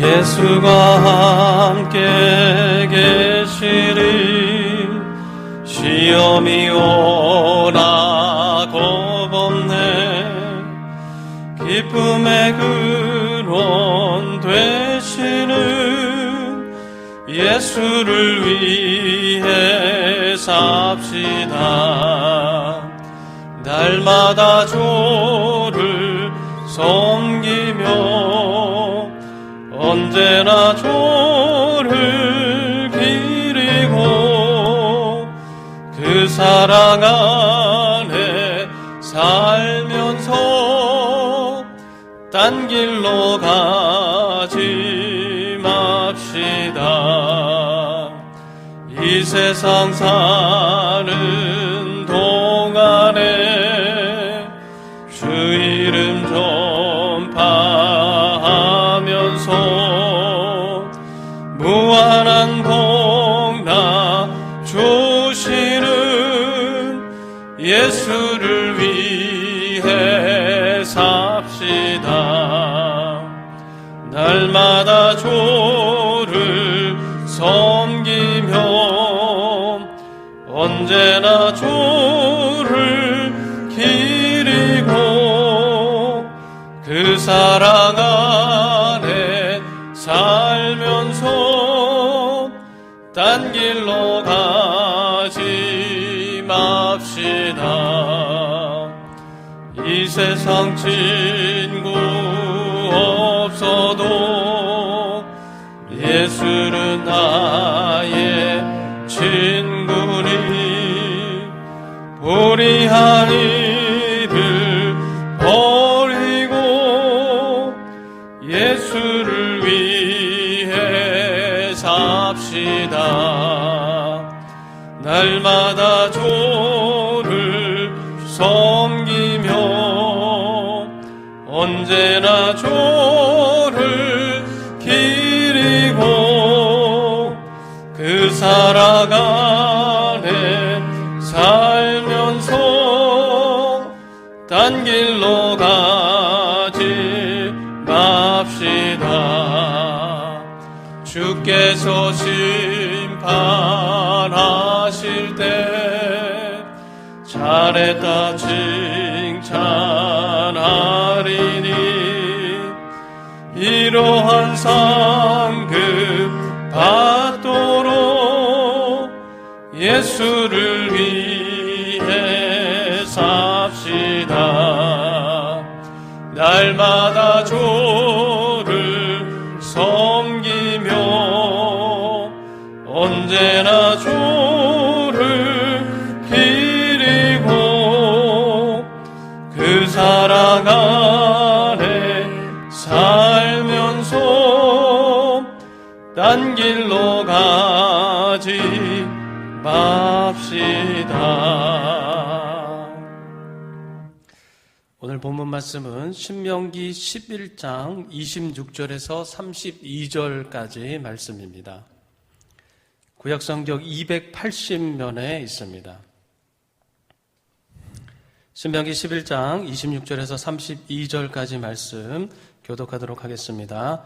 예수가 함께 계시리. 시험이 오나 겁없네. 기쁨의 근원 되시는 예수를 위해 삽시다. 날마다 조를 섬기며 언제나 조를 기리고 그 사랑 안에 살면서 딴 길로 가지 맙시다. 이 세상 사는 날마다 조를 섬기며 언제나 조를 기리고 그 사랑 안에 살면서 딴 길로 가지 맙시다. 이 세상 친구 없어도 예수는 나의 친구니 불의한 일을 버리고 예수를 위해 삽시다. 날마다 조를 섬기며 언제나 조 안에 살면서 딴 길로 가지 맙시다. 주께서 심판하실 때 잘했다 칭찬하리니. 이러한 상급 받도록 예수를 위해 삽시다. 날마다 조를 섬기며 언제나 오늘 본문 말씀은 신명기 11장 26절에서 32절까지 말씀입니다. 구약성경 280면에 있습니다. 신명기 11장 26절에서 32절까지 말씀 교독하도록 하겠습니다.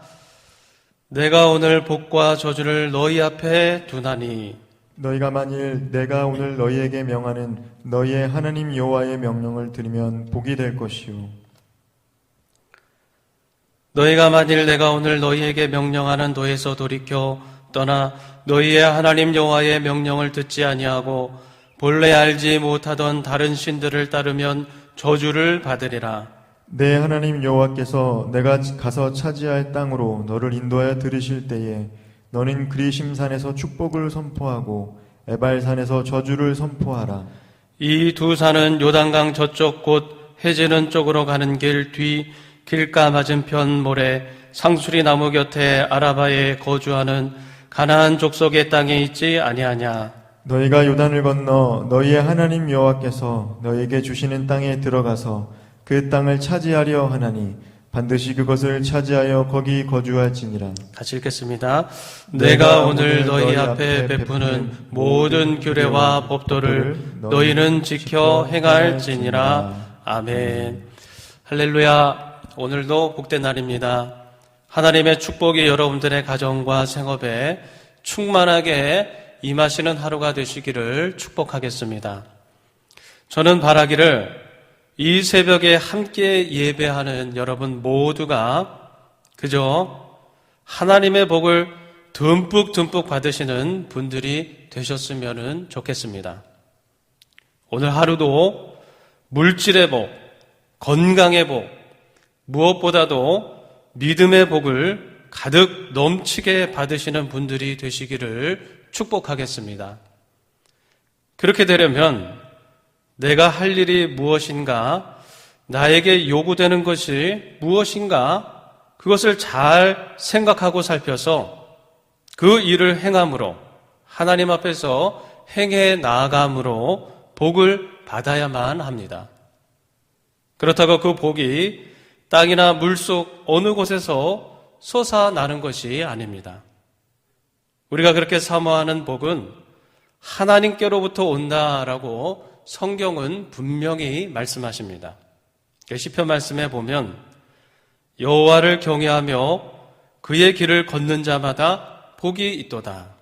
내가 오늘 복과 저주를 너희 앞에 두나니 너희가 만일 내가 오늘 너희에게 명하는 너희의 하나님 여호와의 명령을 들으면 복이 될 것이요 너희가 만일 내가 오늘 너희에게 명령하는 도에서 돌이켜 떠나 너희의 하나님 여호와의 명령을 듣지 아니하고 본래 알지 못하던 다른 신들을 따르면 저주를 받으리라. 내 하나님 여호와께서 내가 가서 차지할 땅으로 너를 인도하여 들으실 때에 너는 그리심산에서 축복을 선포하고 에발산에서 저주를 선포하라 이 두 산은 요단강 저쪽 곧 해지는 쪽으로 가는 길 뒤 길가 맞은편 모래 상수리 나무 곁에 아라바에 거주하는 가나안 족속의 땅에 있지 아니하냐. 너희가 요단을 건너 너희의 하나님 여호와께서 너희에게 주시는 땅에 들어가서 그 땅을 차지하려 하나니 반드시 그것을 차지하여 거기 거주할지니라 같이 읽겠습니다. 내가 오늘 너희 앞에 베푸는 모든 규례와 법도를 너희는 지켜 행할지니라. 아멘. 할렐루야. 오늘도 복된 날입니다. 하나님의 축복이 여러분들의 가정과 생업에 충만하게 임하시는 하루가 되시기를 축복하겠습니다. 저는 바라기를 이 새벽에 함께 예배하는 여러분 모두가 그저 하나님의 복을 듬뿍 듬뿍 받으시는 분들이 되셨으면 좋겠습니다. 오늘 하루도 물질의 복, 건강의 복, 무엇보다도 믿음의 복을 가득 넘치게 받으시는 분들이 되시기를 축복하겠습니다. 그렇게 되려면 내가 할 일이 무엇인가, 나에게 요구되는 것이 무엇인가, 그것을 잘 생각하고 살펴서 그 일을 행함으로 하나님 앞에서 행해 나아감으로 복을 받아야만 합니다. 그렇다고 그 복이 땅이나 물속 어느 곳에서 솟아나는 것이 아닙니다. 우리가 그렇게 사모하는 복은 하나님께로부터 온다라고 성경은 분명히 말씀하십니다. 시편 말씀에 보면 여호와를 경외하며 그의 길을 걷는 자마다 복이 있도다.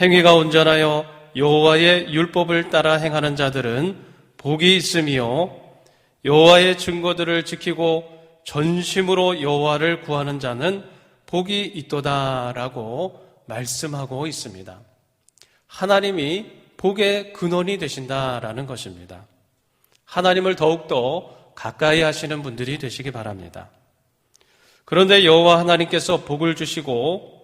행위가 온전하여 여호와의 율법을 따라 행하는 자들은 복이 있으며 여호와의 증거들을 지키고 전심으로 여호와를 구하는 자는 복이 있도다라고 말씀하고 있습니다. 하나님이 복의 근원이 되신다라는 것입니다. 하나님을 더욱더 가까이 하시는 분들이 되시기 바랍니다. 그런데 여호와 하나님께서 복을 주시고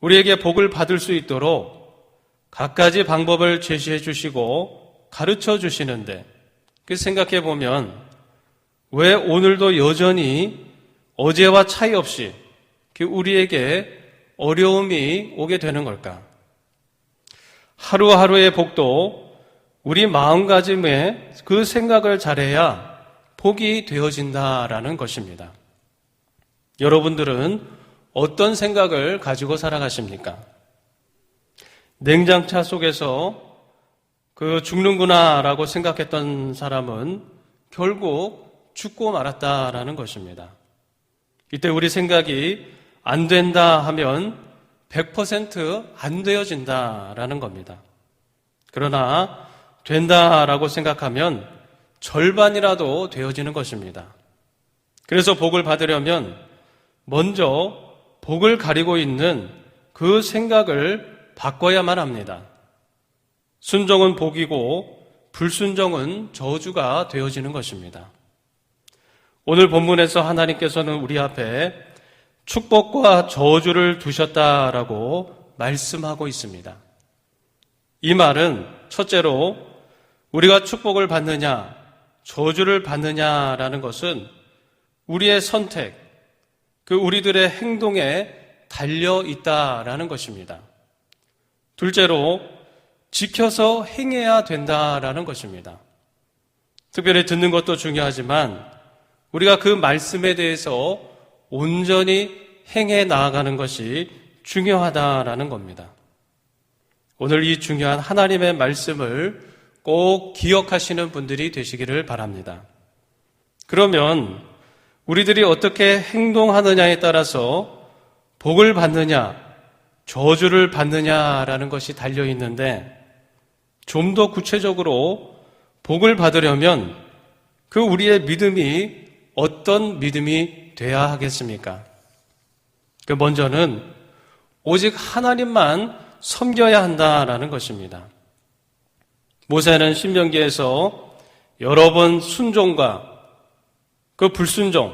우리에게 복을 받을 수 있도록 갖가지 방법을 제시해 주시고 가르쳐 주시는데 그 생각해 보면 왜 오늘도 여전히 어제와 차이 없이 그 우리에게 어려움이 오게 되는 걸까? 하루하루의 복도 우리 마음가짐에 그 생각을 잘해야 복이 되어진다라는 것입니다. 여러분들은 어떤 생각을 가지고 살아가십니까? 냉장차 속에서 그 죽는구나라고 생각했던 사람은 결국 죽고 말았다라는 것입니다. 이때 우리 생각이 안 된다 하면 100%안 되어진다라는 겁니다. 그러나 된다라고 생각하면 절반이라도 되어지는 것입니다. 그래서 복을 받으려면 먼저 복을 가리고 있는 그 생각을 바꿔야만 합니다. 순종은 복이고 불순종은 저주가 되어지는 것입니다. 오늘 본문에서 하나님께서는 우리 앞에 축복과 저주를 두셨다라고 말씀하고 있습니다. 이 말은 첫째로 우리가 축복을 받느냐, 저주를 받느냐라는 것은 우리의 선택, 그 우리들의 행동에 달려 있다라는 것입니다. 둘째로 지켜서 행해야 된다라는 것입니다. 특별히 듣는 것도 중요하지만 우리가 그 말씀에 대해서 온전히 행해 나아가는 것이 중요하다라는 겁니다. 오늘 이 중요한 하나님의 말씀을 꼭 기억하시는 분들이 되시기를 바랍니다. 그러면 우리들이 어떻게 행동하느냐에 따라서 복을 받느냐, 저주를 받느냐라는 것이 달려 있는데 좀 더 구체적으로 복을 받으려면 그 우리의 믿음이 어떤 믿음이 돼야 하겠습니까? 그 먼저는 오직 하나님만 섬겨야 한다라는 것입니다. 모세는 신명기에서 여러 번 순종과 그 불순종,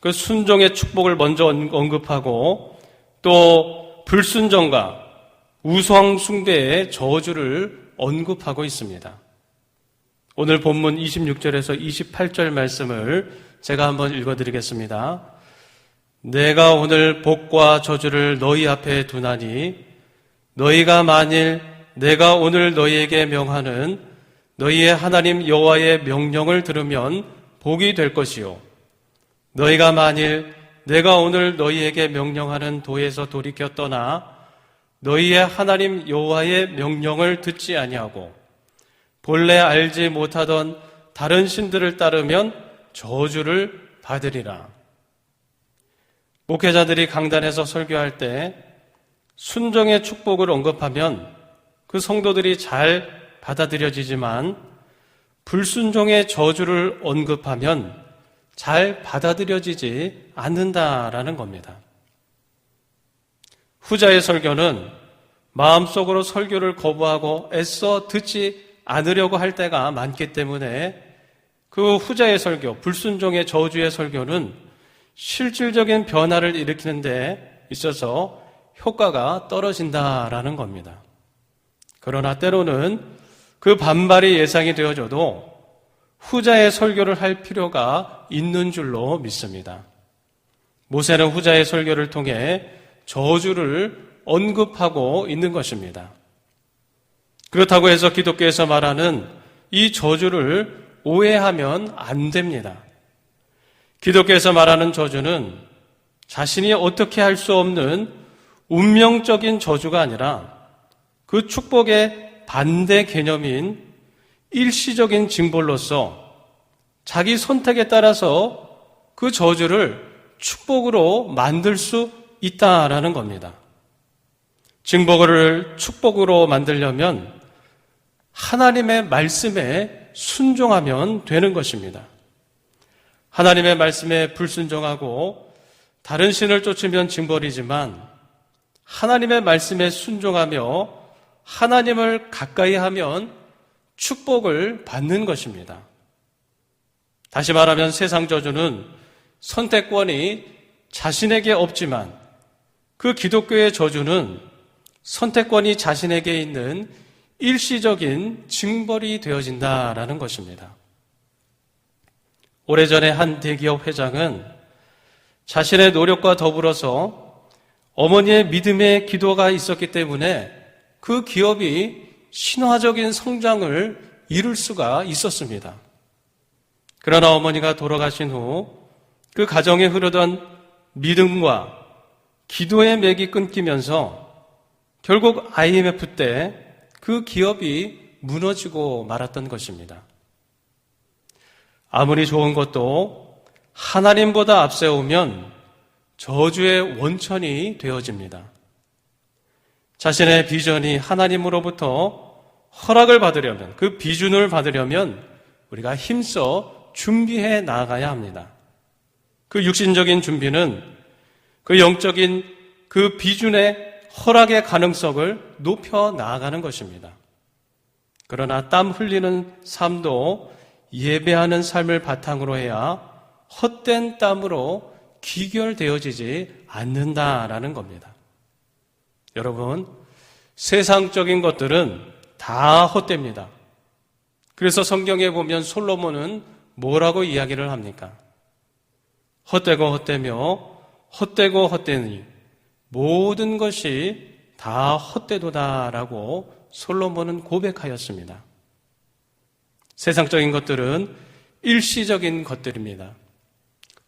그 순종의 축복을 먼저 언급하고 또 불순종과 우상 숭배의 저주를 언급하고 있습니다. 오늘 본문 26절에서 28절 말씀을 제가 한번 읽어드리겠습니다. 내가 오늘 복과 저주를 너희 앞에 두나니 너희가 만일 내가 오늘 너희에게 명하는 너희의 하나님 여호와의 명령을 들으면 복이 될 것이요 너희가 만일 내가 오늘 너희에게 명령하는 도에서 돌이켜 떠나 너희의 하나님 여호와의 명령을 듣지 아니하고 본래 알지 못하던 다른 신들을 따르면 저주를 받으리라. 목회자들이 강단에서 설교할 때 순정의 축복을 언급하면 그 성도들이 잘 받아들여지지만 불순종의 저주를 언급하면 잘 받아들여지지 않는다라는 겁니다. 후자의 설교는 마음속으로 설교를 거부하고 애써 듣지 않으려고 할 때가 많기 때문에 그 후자의 설교, 불순종의 저주의 설교는 실질적인 변화를 일으키는 데 있어서 효과가 떨어진다라는 겁니다. 그러나 때로는 그 반발이 예상이 되어져도 후자의 설교를 할 필요가 있는 줄로 믿습니다. 모세는 후자의 설교를 통해 저주를 언급하고 있는 것입니다. 그렇다고 해서 기독교에서 말하는 이 저주를 오해하면 안 됩니다. 기독교에서 말하는 저주는 자신이 어떻게 할 수 없는 운명적인 저주가 아니라 그 축복의 반대 개념인 일시적인 징벌로서 자기 선택에 따라서 그 저주를 축복으로 만들 수 있다라는 겁니다. 징벌을 축복으로 만들려면 하나님의 말씀에 순종하면 되는 것입니다. 하나님의 말씀에 불순종하고 다른 신을 쫓으면 징벌이지만 하나님의 말씀에 순종하며 하나님을 가까이 하면 축복을 받는 것입니다. 다시 말하면 세상 저주는 선택권이 자신에게 없지만 그 기독교의 저주는 선택권이 자신에게 있는 일시적인 징벌이 되어진다라는 것입니다. 오래전에 한 대기업 회장은 자신의 노력과 더불어서 어머니의 믿음의 기도가 있었기 때문에 그 기업이 신화적인 성장을 이룰 수가 있었습니다. 그러나 어머니가 돌아가신 후 그 가정에 흐르던 믿음과 기도의 맥이 끊기면서 결국 IMF 때 그 기업이 무너지고 말았던 것입니다. 아무리 좋은 것도 하나님보다 앞세우면 저주의 원천이 되어집니다. 자신의 비전이 하나님으로부터 허락을 받으려면, 그 비준을 받으려면 우리가 힘써 준비해 나가야 합니다. 그 육신적인 준비는 그 영적인 그 비준의 허락의 가능성을 높여 나아가는 것입니다. 그러나 땀 흘리는 삶도 예배하는 삶을 바탕으로 해야 헛된 땀으로 귀결되어지지 않는다라는 겁니다. 여러분, 세상적인 것들은 다 헛됩니다. 그래서 성경에 보면 솔로몬은 뭐라고 이야기를 합니까? 헛되고 헛되며 헛되고 헛되니 모든 것이 다 헛되도다라고 솔로몬은 고백하였습니다. 세상적인 것들은 일시적인 것들입니다.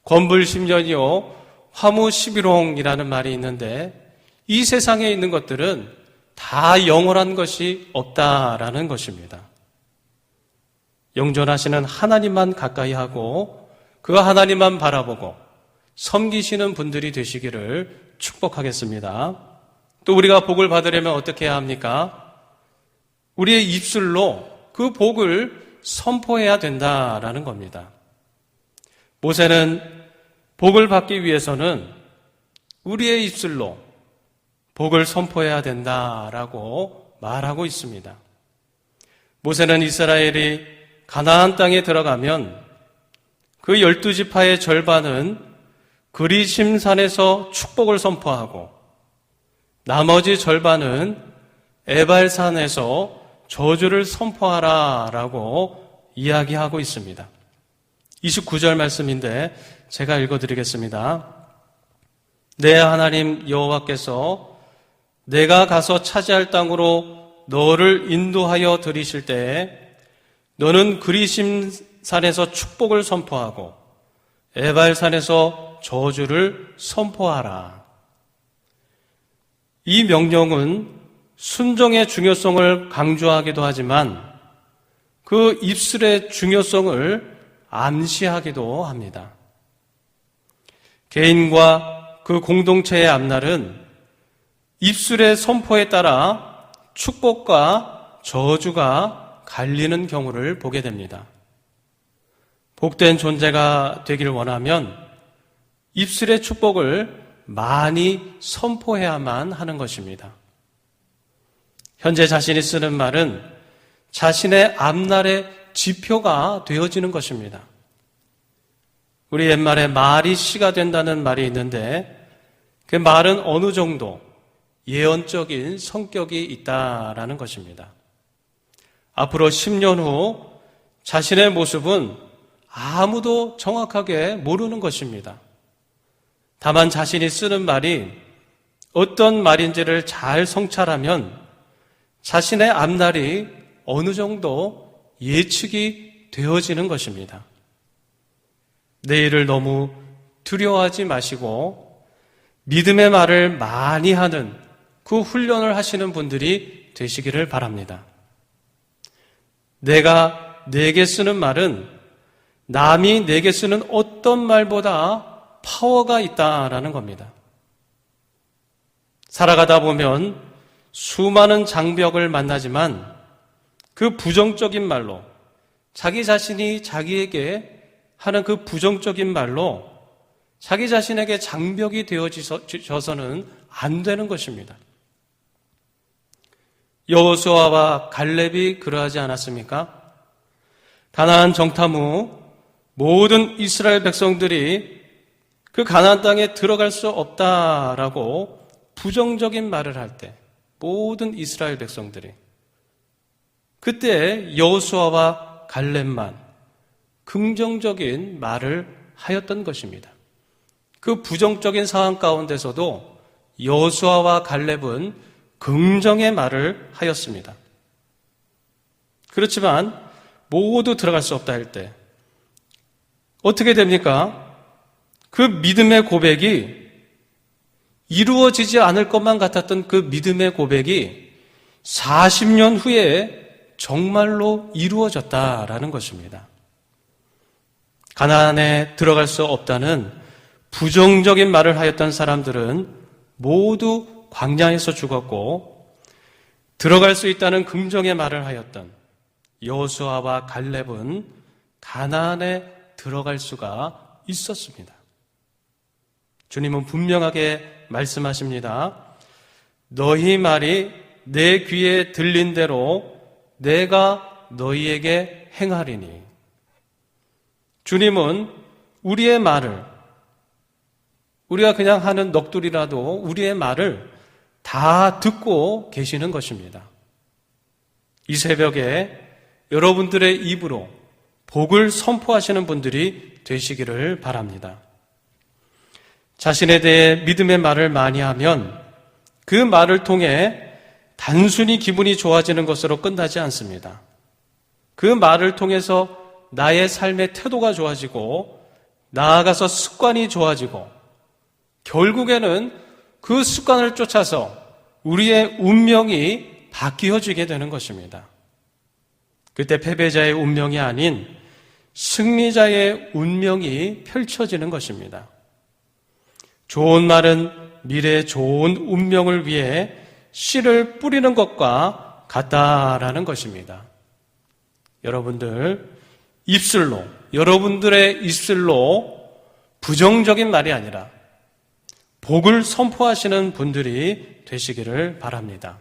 건불 10년이요, 화무 11홍이라는 말이 있는데 이 세상에 있는 것들은 다 영원한 것이 없다라는 것입니다. 영존하시는 하나님만 가까이 하고 그 하나님만 바라보고 섬기시는 분들이 되시기를 축복하겠습니다. 또 우리가 복을 받으려면 어떻게 해야 합니까? 우리의 입술로 그 복을 선포해야 된다라는 겁니다. 모세는 복을 받기 위해서는 우리의 입술로 복을 선포해야 된다라고 말하고 있습니다. 모세는 이스라엘이 가나안 땅에 들어가면 그 열두 지파의 절반은 그리심산에서 축복을 선포하고 나머지 절반은 에발산에서 저주를 선포하라 라고 이야기하고 있습니다. 29절 말씀인데 제가 읽어드리겠습니다. 내 하나님 여호와께서 내가 가서 차지할 땅으로 너를 인도하여 들이실 때에 너는 그리심 산에서 축복을 선포하고 에발산에서 저주를 선포하라. 이 명령은 순종의 중요성을 강조하기도 하지만 그 입술의 중요성을 암시하기도 합니다. 개인과 그 공동체의 앞날은 입술의 선포에 따라 축복과 저주가 갈리는 경우를 보게 됩니다. 복된 존재가 되길 원하면 입술의 축복을 많이 선포해야만 하는 것입니다. 현재 자신이 쓰는 말은 자신의 앞날의 지표가 되어지는 것입니다. 우리 옛말에 말이 씨가 된다는 말이 있는데 그 말은 어느 정도 예언적인 성격이 있다라는 것입니다. 앞으로 10년 후 자신의 모습은 아무도 정확하게 모르는 것입니다. 다만 자신이 쓰는 말이 어떤 말인지를 잘 성찰하면 자신의 앞날이 어느 정도 예측이 되어지는 것입니다. 내일을 너무 두려워하지 마시고 믿음의 말을 많이 하는 그 훈련을 하시는 분들이 되시기를 바랍니다. 내가 내게 쓰는 말은 남이 내게 쓰는 어떤 말보다 파워가 있다라는 겁니다. 살아가다 보면 수많은 장벽을 만나지만 그 부정적인 말로 자기 자신이 자기에게 하는 그 부정적인 말로 자기 자신에게 장벽이 되어져서는 안 되는 것입니다. 여호수아와 갈렙이 그러하지 않았습니까? 가나안 정탐 후 모든 이스라엘 백성들이 그 가나안 땅에 들어갈 수 없다라고 부정적인 말을 할 때 모든 이스라엘 백성들이 그때 여호수아와 갈렙만 긍정적인 말을 하였던 것입니다. 그 부정적인 상황 가운데서도 여호수아와 갈렙은 긍정의 말을 하였습니다. 그렇지만 모두 들어갈 수 없다 할 때 어떻게 됩니까? 그 믿음의 고백이 이루어지지 않을 것만 같았던 그 믿음의 고백이 40년 후에 정말로 이루어졌다라는 것입니다. 가나안에 들어갈 수 없다는 부정적인 말을 하였던 사람들은 모두 광야에서 죽었고 들어갈 수 있다는 긍정의 말을 하였던 여호수아와 갈렙은 가나안에 들어갈 수가 있었습니다. 주님은 분명하게 말씀하십니다. 너희 말이 내 귀에 들린 대로 내가 너희에게 행하리니. 주님은 우리의 말을, 우리가 그냥 하는 넋두리라도 우리의 말을 다 듣고 계시는 것입니다. 이 새벽에 여러분들의 입으로 복을 선포하시는 분들이 되시기를 바랍니다. 자신에 대해 믿음의 말을 많이 하면 그 말을 통해 단순히 기분이 좋아지는 것으로 끝나지 않습니다. 그 말을 통해서 나의 삶의 태도가 좋아지고 나아가서 습관이 좋아지고 결국에는 그 습관을 쫓아서 우리의 운명이 바뀌어지게 되는 것입니다. 그때 패배자의 운명이 아닌 승리자의 운명이 펼쳐지는 것입니다. 좋은 말은 미래의 좋은 운명을 위해 씨를 뿌리는 것과 같다라는 것입니다. 여러분들, 입술로, 여러분들의 입술로 부정적인 말이 아니라 복을 선포하시는 분들이 되시기를 바랍니다.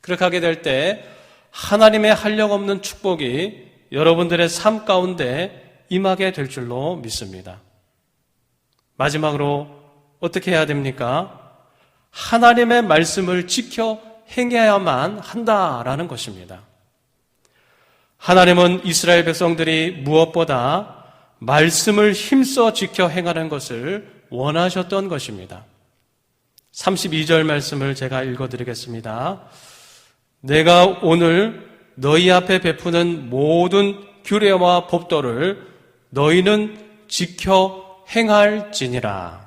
그렇게 하게 될 때 하나님의 한력 없는 축복이 여러분들의 삶 가운데 임하게 될 줄로 믿습니다. 마지막으로 어떻게 해야 됩니까? 하나님의 말씀을 지켜 행해야만 한다라는 것입니다. 하나님은 이스라엘 백성들이 무엇보다 말씀을 힘써 지켜 행하는 것을 원하셨던 것입니다. 32절 말씀을 제가 읽어드리겠습니다. 내가 오늘 너희 앞에 베푸는 모든 규례와 법도를 너희는 지켜 행할지니라.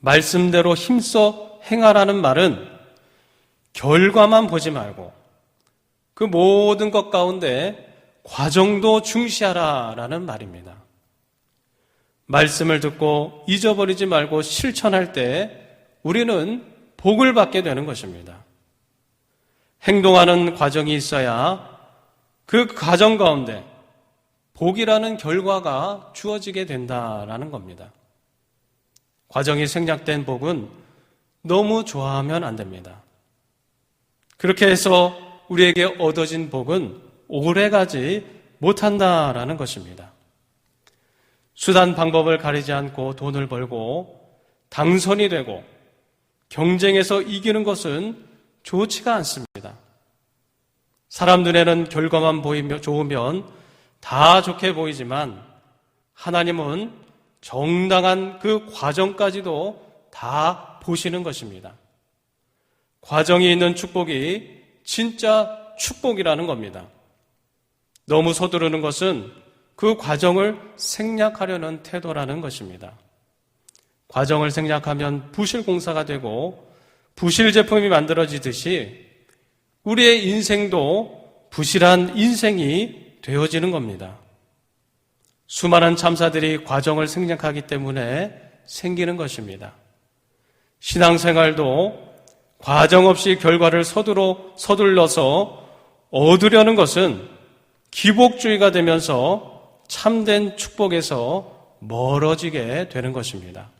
말씀대로 힘써 행하라는 말은 결과만 보지 말고 그 모든 것 가운데 과정도 중시하라라는 말입니다. 말씀을 듣고 잊어버리지 말고 실천할 때 우리는 복을 받게 되는 것입니다. 행동하는 과정이 있어야 그 과정 가운데 복이라는 결과가 주어지게 된다라는 겁니다. 과정이 생략된 복은 너무 좋아하면 안 됩니다. 그렇게 해서 우리에게 얻어진 복은 오래가지 못한다라는 것입니다. 수단 방법을 가리지 않고 돈을 벌고 당선이 되고 경쟁에서 이기는 것은 좋지가 않습니다. 사람 눈에는 결과만 보이며 좋으면 다 좋게 보이지만 하나님은 정당한 그 과정까지도 다 보시는 것입니다. 과정이 있는 축복이 진짜 축복이라는 겁니다. 너무 서두르는 것은 그 과정을 생략하려는 태도라는 것입니다. 과정을 생략하면 부실 공사가 되고 부실 제품이 만들어지듯이 우리의 인생도 부실한 인생이 되어지는 겁니다. 수많은 참사들이 과정을 생략하기 때문에 생기는 것입니다. 신앙생활도 과정 없이 결과를 서두러 서둘러서 얻으려는 것은 기복주의가 되면서 참된 축복에서 멀어지게 되는 것입니다.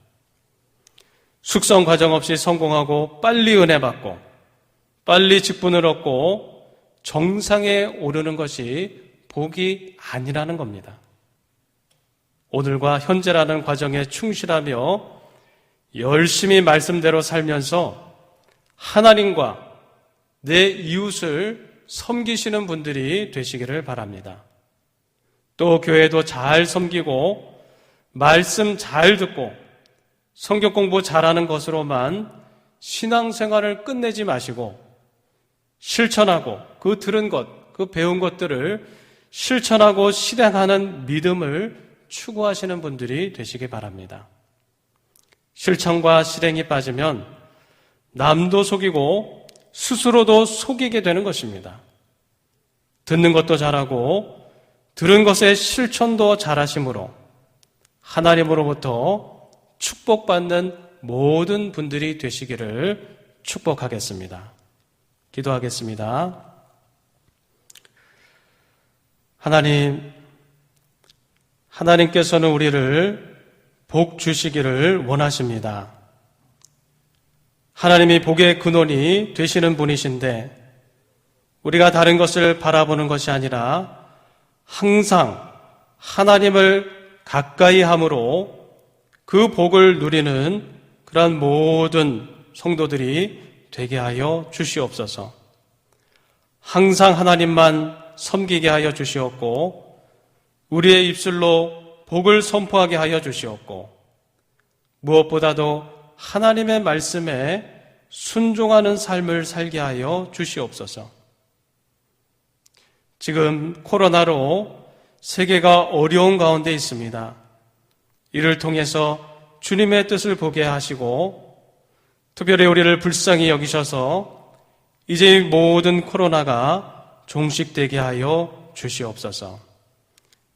숙성 과정 없이 성공하고 빨리 은혜 받고 빨리 직분을 얻고 정상에 오르는 것이 복이 아니라는 겁니다. 오늘과 현재라는 과정에 충실하며 열심히 말씀대로 살면서 하나님과 내 이웃을 섬기시는 분들이 되시기를 바랍니다. 또 교회도 잘 섬기고 말씀 잘 듣고 성경 공부 잘하는 것으로만 신앙생활을 끝내지 마시고 실천하고 그 들은 것, 그 배운 것들을 실천하고 실행하는 믿음을 추구하시는 분들이 되시기 바랍니다. 실천과 실행이 빠지면 남도 속이고 스스로도 속이게 되는 것입니다. 듣는 것도 잘하고 들은 것의 실천도 잘하심으로 하나님으로부터 축복받는 모든 분들이 되시기를 축복하겠습니다. 기도하겠습니다. 하나님, 하나님께서는 우리를 복 주시기를 원하십니다. 하나님이 복의 근원이 되시는 분이신데, 우리가 다른 것을 바라보는 것이 아니라 항상 하나님을 가까이 함으로 그 복을 누리는 그러한 모든 성도들이 되게 하여 주시옵소서. 항상 하나님만 섬기게 하여 주시옵고 우리의 입술로 복을 선포하게 하여 주시옵고 무엇보다도 하나님의 말씀에 순종하는 삶을 살게 하여 주시옵소서. 지금 코로나로 세계가 어려운 가운데 있습니다. 이를 통해서 주님의 뜻을 보게 하시고 특별히 우리를 불쌍히 여기셔서 이제 모든 코로나가 종식되게 하여 주시옵소서.